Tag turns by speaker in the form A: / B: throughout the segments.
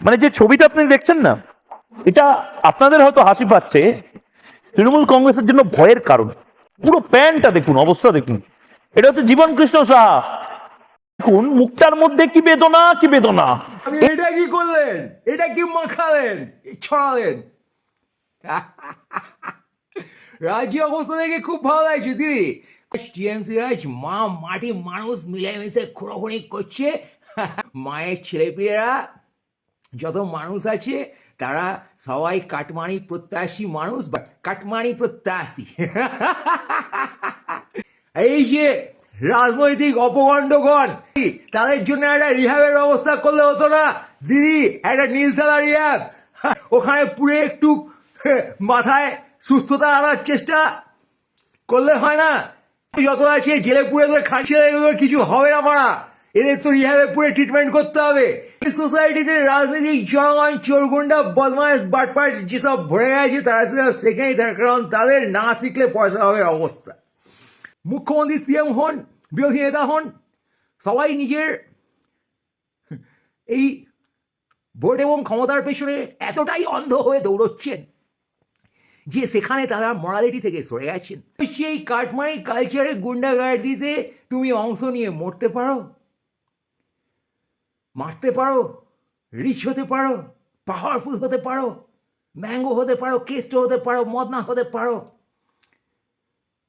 A: মানে যে ছবিটা আপনি দেখছেন না, এটা আপনাদের হয়তো হাসি পাচ্ছে, তৃণমূল কংগ্রেসের জন্য ভয়ের কারণ। পুরো প্যান্টটা দেখুন, অবস্থা দেখুন। এটা হচ্ছে জীবন কৃষ্ণ সাহা দেখুন, মুখটার মধ্যে কি বেদনা কি বেদনা?
B: এটা কি করলেন? এটা কি মাখালেন? ছড়ালেন? রাজ্য অবস্থা দেখে খুব ভালো লাগছে, দিদি। টিএমসি রাজ, মা, মাটি মানুষ মিলেমিশে খুঁড়োখুড়ি করছে। মায়ের ছেলেপেয়েরা যত মানুষ আছে, তারা সবাই কাটমানি প্রত্যাশী মানুষ বা কাটমানি প্রত্যাশী। এই যে রাজনৈতিক অপগণ্ডগণ, তাদের জন্য একটা রিহাবের ব্যবস্থা করলে হতো না? দিদি, একটা নীলসালা রিহাব ওখানে পুরো একটু মাথায় সুস্থতা আনার চেষ্টা করলে হয় না? যত আছে, জেলে পুরে ধরে খাচ্ছে কিছু হবে না মারা। এদের তো পুরে ট্রিটমেন্ট করতে হবে। সোসাইটিতে রাজনৈতিক জনগণ, চোরগুন্ডা বদমাইশ বাটপাট যেসব ভরে গেছে, তারা সেসব শেখেই তার কারণ তাদের না শিখলে পয়সা হবে অবস্থা। মুখ্যমন্ত্রী সিএম হন, বিরোধী নেতা হন, সবাই নিজের এই ভোট এবং ক্ষমতার পেছনে এতটাই অন্ধ হয়ে দৌড়চ্ছেন যে সেখানে তারা মরালিটি থেকে সরে গেছেন। সেই কাটমাই কালচারে গুন্ডাগার্দিতে তুমি অংশ নিয়ে মরতে পারো। মারতে পারো রিচ হতে পারো পাওয়ারফুল হতে পারো ম্যাঙ্গো হতে পারো কেস্ট হতে পারো মদনা হতে পারো।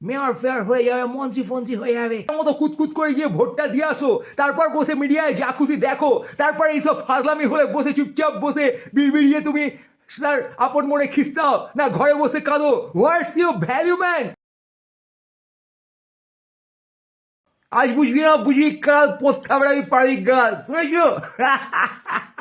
B: মেয়র ফেয়ার হয়ে যাবে, মন্ত্রী ফন্ত্রী হয়ে যাবে। মতো কুতকুত করে গিয়ে ভোটটা দিয়ে আসো, তারপর বসে মিডিয়ায় যা খুশি দেখো, তারপর এইসব ফাজলামি হলে বসে, চুপচাপ বসে, বিড়বিড়িয়ে তুমি তার আপন মনে খিস্তাও, না ঘরে বসে কাঁদো। What's your value man As bu bina bu kadar pot tá kamerayı ligar. gaz.